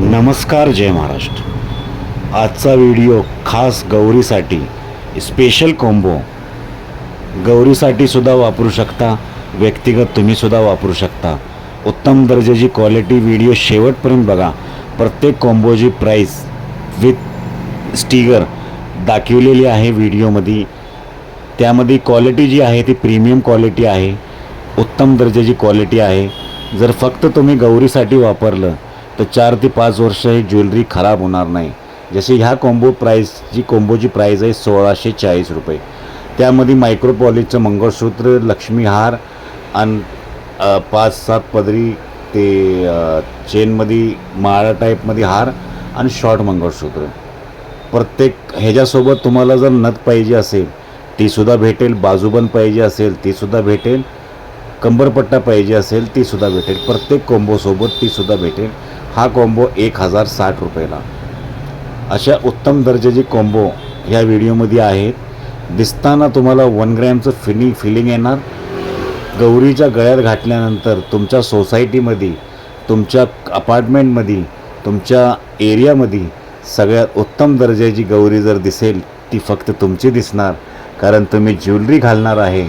नमस्कार जय महाराष्ट्र. आजचा व्हिडिओ खास गौरीसाठी स्पेशल कॉम्बो गौरीसाठी सुद्धा वापरू शकता व्यक्तिगत तुम्हीसुद्धा वापरू शकता. उत्तम दर्जाची क्वालिटी व्हिडिओ शेवटपर्यंत बघा. प्रत्येक कॉम्बोची प्राईस विथ स्टिगर दाखवलेली आहे व्हिडिओमध्ये त्यामध्ये क्वालिटी जी आहे ती प्रीमियम क्वालिटी आहे. उत्तम दर्जाची क्वालिटी आहे. जर फक्त तुम्ही गौरीसाठी वापरलं तर चार ते पाच वर्ष ही ज्वेलरी खराब होणार नाही. जसे ह्या कॉम्बो प्राईस जी कॉम्बोची प्राईस आहे सोळाशे चाळीस रुपये. त्यामध्ये मायक्रोपॉलिकचं मंगळसूत्र लक्ष्मीहार आणि पाच सात पदरी ते चेनमध्ये माळा टाईपमध्ये हार आणि शॉर्ट मंगळसूत्र. प्रत्येक ह्याच्यासोबत तुम्हाला जर नथ पाहिजे असेल तीसुद्धा भेटेल बाजूबंद पाहिजे असेल तीसुद्धा भेटेल कंबरपट्टा पाहिजे असेल तीसुद्धा भेटेल. प्रत्येक कोंबोसोबत तीसुद्धा भेटेल. हा कॉम्बो एक हजार साठ रुपयाला. अशा उत्तम दर्जाची कॉम्बो ह्या व्हिडिओमध्ये आहेत. दिसताना तुम्हाला वन ग्रॅमचं फिलिंग फिलिंग येणार. गौरीच्या गळ्यात घातल्यानंतर तुमच्या सोसायटीमध्ये तुमच्या अपार्टमेंटमध्ये तुमच्या एरियामध्ये सगळ्यात उत्तम दर्जाची गौरी जर दिसेल ती फक्त तुमची दिसणार. कारण तुम्ही ज्वेलरी घालणार आहे.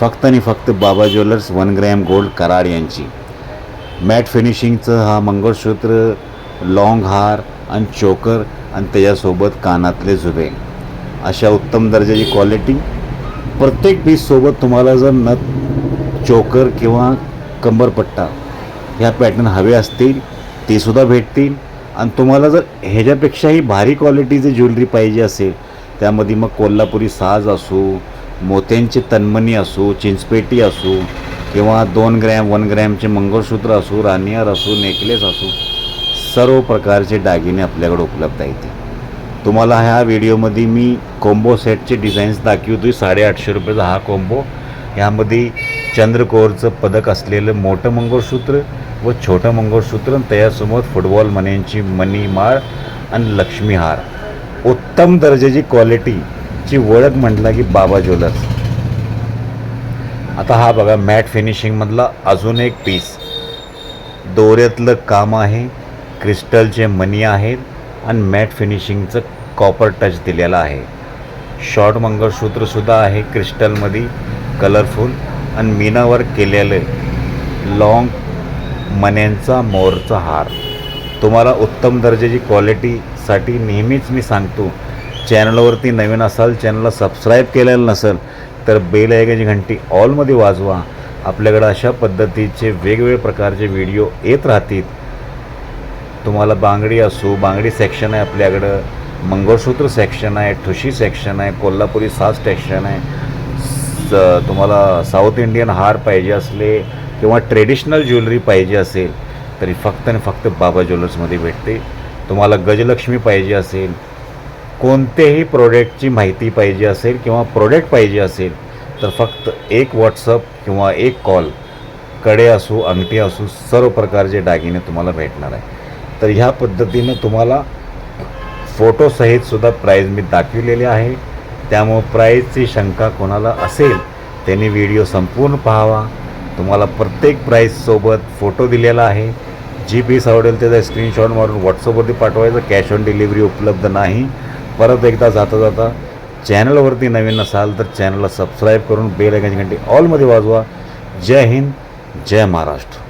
फक्त आणि फक्त Baba jewellers one gram gold Karad यांची. मॅट फिनिशिंगचं हा मंगळसूत्र लाँग हार आणि चोकर आणि त्याच्यासोबत कानातले जुबे. अशा उत्तम दर्जाची क्वालिटी प्रत्येक पीससोबत तुम्हाला जर नथ चोकर किंवा कंबरपट्टा ह्या पॅटर्न हवे असतील ते सुद्धा भेटतील. आणि तुम्हाला जर ह्याच्यापेक्षाही भारी क्वालिटीची ज्वेलरी पाहिजे असेल त्यामध्ये मग कोल्हापुरी साज असू मोत्यांची तन्मणी असू चिंचपेटी असू किंवा दोन ग्रॅम वन ग्रॅमचे मंगळसूत्र असू रानियर असू नेकलेस असू सर्व प्रकारचे दागिने आपल्याकडे उपलब्ध आहेत. तुम्हाला ह्या व्हिडिओमध्ये मी कोंबो सेटचे डिझाईन्स दाखवतो साडेआठशे रुपयाचा हा कोंबो ह्यामध्ये चंद्रकोरचं पदक असलेलं मोठं मंगळसूत्र व छोटं मंगळसूत्र आणि त्याच्यासमोर फुटबॉल मण्यांची मणिमाळ आणि लक्ष्मीहार. उत्तम दर्जाची क्वालिटीची ओळख म्हटला की बाबा ज्वेलर्स. आता हा बघा मॅट फिनिशिंगमधला अजून एक पीस दोऱ्यातलं काम आहे क्रिस्टलचे मनी आहेत आणि मॅट फिनिशिंगचं कॉपर टच दिलेलं आहे. शॉर्ट मंगळसूत्रसुद्धा आहे क्रिस्टलमध्ये कलरफुल आणि मीनावर केलेलं लॉंग मन्यांचा मोरचा हार. तुम्हाला उत्तम दर्जाची क्वालिटीसाठी नेहमीच मी सांगतो चॅनलवरती नवीन असाल चॅनलला सबस्क्राईब केलेलं नसेल तर बेल ऐकायची घंटी ऑलमध्ये वाजवा. आपल्याकडं अशा पद्धतीचे वेगवेगळे प्रकारचे व्हिडिओ येत राहतील. तुम्हाला बांगडी असू बांगडी सेक्शन आहे आपल्याकडं. मंगळसूत्र सेक्शन आहे ठुशी सेक्शन आहे कोल्हापुरी साज सेक्शन आहे. स तुम्हाला साऊथ इंडियन हार पाहिजे असले किंवा ट्रेडिशनल ज्वेलरी पाहिजे असेल तरी फक्त आणि फक्त बाबा ज्वेलर्समध्ये भेटते. तुम्हाला गजलक्ष्मी पाहिजे असेल कोणतेही प्रोडक्टची माहिती पाहिजे असेल किंवा प्रोडक्ट पाहिजे असेल तर फक्त एक व्हॉट्सअप किंवा एक कॉलकडे असू अंगठी असू सर्व प्रकारचे दागिने तुम्हाला भेटणार आहे. तर ह्या पद्धतीनं तुम्हाला फोटोसहितसुद्धा प्राईज मी दाखविलेली आहे. त्यामुळं प्राईजची शंका कोणाला असेल त्यांनी व्हिडिओ संपूर्ण पाहावा. तुम्हाला प्रत्येक प्राईजसोबत फोटो दिलेला आहे. जी पीस आवडेल त्याचा स्क्रीनशॉट मारून व्हॉट्सअपवरती पाठवायचं. कॅश ऑन डिलिव्हरी उपलब्ध नाही. परत एकदा जाता जाता चॅनलवरती नवीन असाल तर चॅनलला सबस्क्राईब करून बेल ऐकायची घंटी ऑलमध्ये वाजवा. जय हिंद जय महाराष्ट्र.